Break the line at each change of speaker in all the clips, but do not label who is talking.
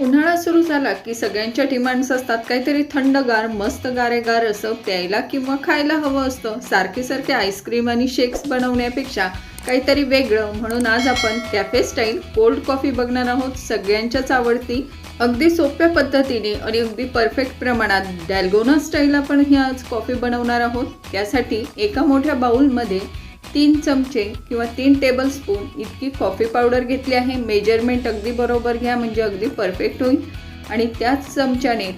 उन्हाळा सुरू झाला की सगळ्यांच्या डिमांड्स असतात. काहीतरी थंडगार मस्त गारेगार असं प्यायला किंवा खायला हवं असतं. सारखे सारखे आईस्क्रीम आणि शेक्स बनवण्यापेक्षा काहीतरी वेगळं. म्हणून आज आपण कॅफे स्टाईल कोल्ड कॉफी बघणार आहोत. सगळ्यांच्याच आवडती अगदी सोप्या पद्धतीने आणि अगदी परफेक्ट प्रमाणात. डॅल्गोना स्टाईल आपण ही आज कॉफी बनवणार आहोत. त्यासाठी एका मोठ्या बाऊलमध्ये तीन चमचे किंवा तीन टेबल स्पून इतकी कॉफी पावडर घेतली आहे. मेजरमेंट अगदी बरोबर घ्या म्हणजे अगदी परफेक्ट होईल. आणि त्याच चमच्याने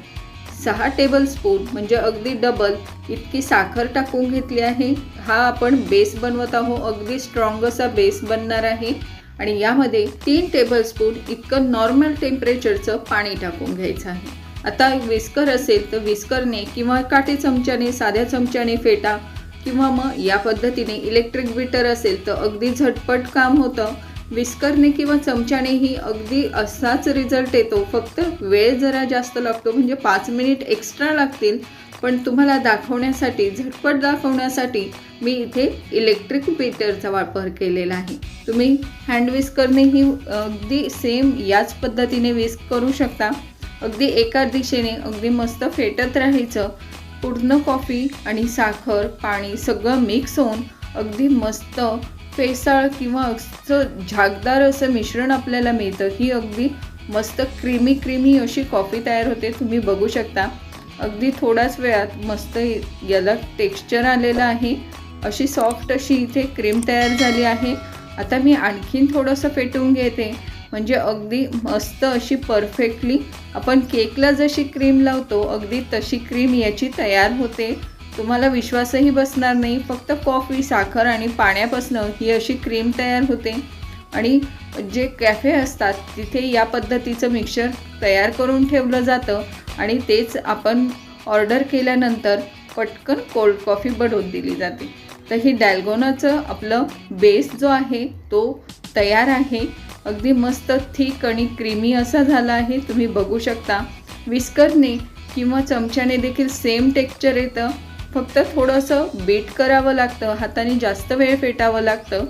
सहा टेबलस्पून म्हणजे अगदी डबल इतकी साखर टाकून घेतली आहे. हा आपण बेस बनवत आहोत. अगदी स्ट्रॉंग असा बेस बनणार आहे. आणि यामध्ये तीन टेबलस्पून इतकं नॉर्मल टेम्परेचरचं पाणी टाकून घ्यायचं आहे. आता विस्कर असेल तर विस्करने किंवा काटे चमच्याने साध्या चमच्याने फेटा किंवा मग या पद्धतीने इलेक्ट्रिक बीटर असेल तर अगदी झटपट काम होतं. विस्करने किंवा चमच्यानेही अगदी असाच रिझल्ट येतो. फक्त वेळ जरा जास्त लागतो म्हणजे पाच मिनिट एक्स्ट्रा लागतील. पण तुम्हाला दाखवण्यासाठी झटपट दाखवण्यासाठी मी इथे इलेक्ट्रिक बीटरचा वापर केलेला आहे. तुम्ही हँड विस्करनेही अगदी सेम याच पद्धतीने विस्क करू शकता. अगदी एका दिशेने अगदी मस्त फेटत राहायचं. पूर्ण कॉफी आणि साखर पाणी सगळं मिक्स होऊन अगदी मस्त फेसाळ किंवा असं झाकदार असं मिश्रण आपल्याला मिळतं. ही अगदी मस्त क्रीमी क्रीमी अशी कॉफी तयार होते. तुम्ही बघू शकता. अगदी थोड्याच वेळात मस्त याला टेक्स्चर आलेलं आहे. अशी सॉफ्ट अशी इथे क्रीम तयार झाली आहे. आता मी आणखीन थोडंसं फेटून घेते. म्हणजे अगदी मस्त अशी परफेक्टली आपण केकला जशी क्रीम लावतो अगदी तशी क्रीम याची तयार होते. तुम्हाला विश्वासही बसणार नाही फक्त कॉफी साखर आणि पाण्यापासनं ही अशी क्रीम तयार होते. आणि जे कॅफे असतात तिथे या पद्धतीचं मिक्सर तयार करून ठेवलं जातं आणि तेच आपण ऑर्डर केल्यानंतर पटकन कोल्ड कॉफी बनवून दिली जाते. तर ही डॅल्गोनाचं आपलं बेस जो आहे तो तयार आहे. अगदी मस्त थिक आणि क्रीमी असा झाला आहे. तुम्ही बघू शकता. विस्करने किंवा चमच्याने देखील सेम टेक्स्चर येतं. फक्त थोडंसं बीट करावं लागतं. हाताने जास्त वेळ फेटावं लागतं.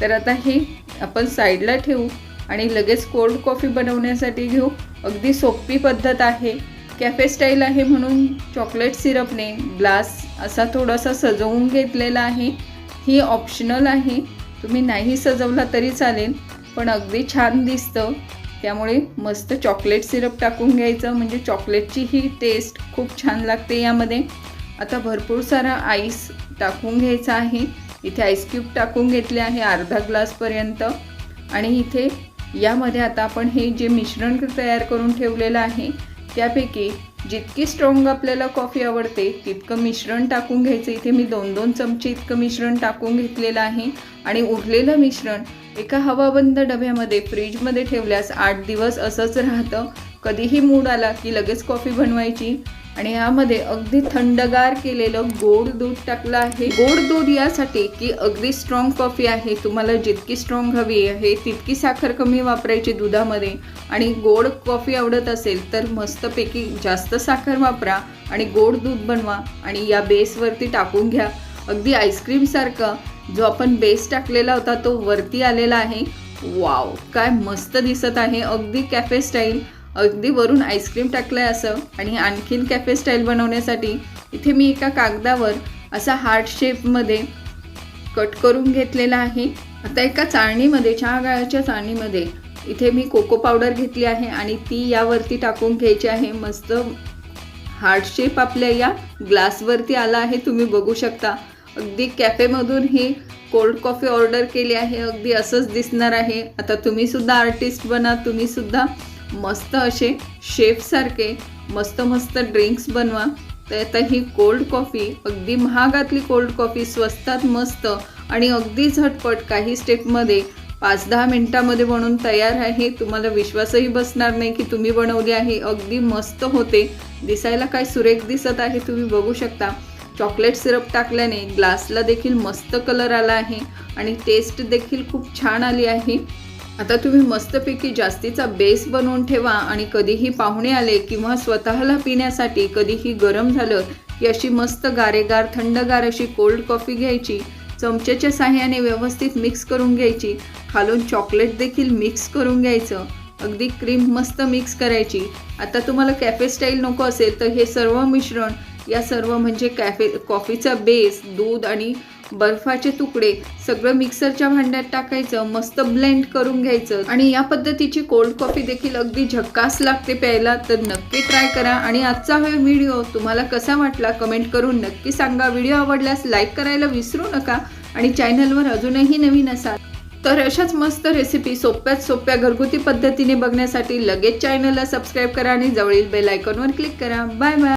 तर आता हे आपण साईडला ठेवू आणि लगेच कोल्ड कॉफी बनवण्यासाठी घेऊ. अगदी सोपी पद्धत आहे. कॅफे स्टाईल आहे म्हणून चॉकलेट सिरपने ग्लास असा थोडासा सजवून घेतलेला आहे. ही ऑप्शनल आहे. तुम्ही नाही सजवला तरी चालेल. पण अगदी छान दिसतं. त्यामुळे मस्त चॉकलेट सिरप टाकून घ्यायचं. म्हणजे चॉकलेटची ही टेस्ट खूप छान लागते यामध्ये. आता भरपूर सारा आईस टाकून घ्यायचा आहे. इथे आईस्क्यूब टाकून घेतले आहे अर्धा ग्लासपर्यंत आणि इथे यामध्ये आता आपण हे जे मिश्रण तयार करून ठेवलेलं आहे त्यापैकी जितकी स्ट्रॉंग आपल्याला कॉफी आवडते तितकं मिश्रण टाकून घ्यायचं. इथे मी दोन दोन चमचे इतकं मिश्रण टाकून घेतलेलं आहे. आणि उरलेलं मिश्रण एका हवाबंद डब्यामध्ये फ्रीजमध्ये ठेवल्यास आठ दिवस असंच राहतं. कधीही मूड आला की लगेच कॉफी बनवायची. आणि यामध्ये अगदी थंडगार केलेलं गोड दूध टाकलं आहे. गोड दूध यासाठी की अगदी स्ट्रॉंग कॉफी आहे. तुम्हाला जितकी स्ट्रॉंग हवी आहे तितकी साखर कमी वापरायची दुधामध्ये. आणि गोड कॉफी आवडत असेल तर मस्तपैकी जास्त साखर वापरा आणि गोड दूध बनवा आणि या बेसवरती टाकून घ्या. अगदी आईस्क्रीमसारखं जो आपण बेस टाकलेला होता तो वरती आलेला आहे. वाव काय मस्त दिसत आहे. अगदी कॅफे स्टाईल अगदी वरून आईस्क्रीम टाकलं आहे असं आणि आणखीन कॅफे स्टाईल बनवण्यासाठी इथे मी एका कागदावर असा हार्ट शेपमध्ये कट करून घेतलेला आहे. आता एका चाळणीमध्ये चहा गाळाच्या चाळणीमध्ये इथे मी कोको पावडर घेतली आहे आणि ती यावरती टाकून घ्यायची आहे. मस्त हार्ट शेप आपल्या या ग्लासवरती आला आहे. तुम्ही बघू शकता. अगदी कॅफेमधून ही कोल्ड कॉफी ऑर्डर केली आहे. अगदी असंच दिसणार आहे. आता तुम्हीसुद्धा आर्टिस्ट बना. तुम्हीसुद्धा मस्त असे शेफसारखे मस्त मस्त ड्रिंक्स बनवा. तर आता ही कोल्ड कॉफी अगदी महागातली कोल्ड कॉफी स्वस्तात मस्त आणि अगदी झटपट काही स्टेपमध्ये पाच दहा मिनटामध्ये बनवून तयार आहे तुम्हाला विश्वासही बसणार नाही की तुम्ही बनवली आहे. अगदी मस्त होते. दिसायला काय सुरेख दिसत आहे तुम्ही बघू शकता. चॉकलेट सिरप टाकल्याने ग्लासला देखील मस्त कलर आला आहे आणि टेस्ट देखील खूप छान आली आहे. आता तुम्ही मस्तपैकी जास्तीचा बेस बनवून ठेवा आणि कधीही पाहुणे आले किंवा स्वतःला पिण्यासाठी कधीही गरम झालं की अशी मस्त गारेगार थंडगार अशी कोल्ड कॉफी घ्यायची चमच्याच्या साह्याने व्यवस्थित मिक्स करून घ्यायची खालून चॉकलेट देखील मिक्स करून घ्यायचं. अगदी क्रीम मस्त मिक्स करायची. आता तुम्हाला कॅफे स्टाईल नको असेल तर हे सर्व मिश्रण या सर्व म्हणजे कॅफे कॉफीचा बेस दूध आणि बर्फाचे तुकडे सगळं मिक्सरच्या भांड्यात टाकायचं मस्त ब्लेंड करून घ्यायचं. आणि या पद्धतीची कोल्ड कॉफी देखील अगदी झक्कास लागते प्यायला तर नक्की ट्राय करा. आणि आजचा हा व्हिडिओ तुम्हाला कसा वाटला कमेंट करून नक्की सांगा. व्हिडिओ आवडल्यास लाईक करायला विसरू नका आणि चॅनलवर अजूनही नवीन असाल तर अशाच मस्त रेसिपी सोप्यात सोप्या घरगुती पद्धतीने बघण्यासाठी लगेच चॅनलला सबस्क्राईब करा आणि जवळील बेल आयकॉनवर क्लिक करा. Bye bye.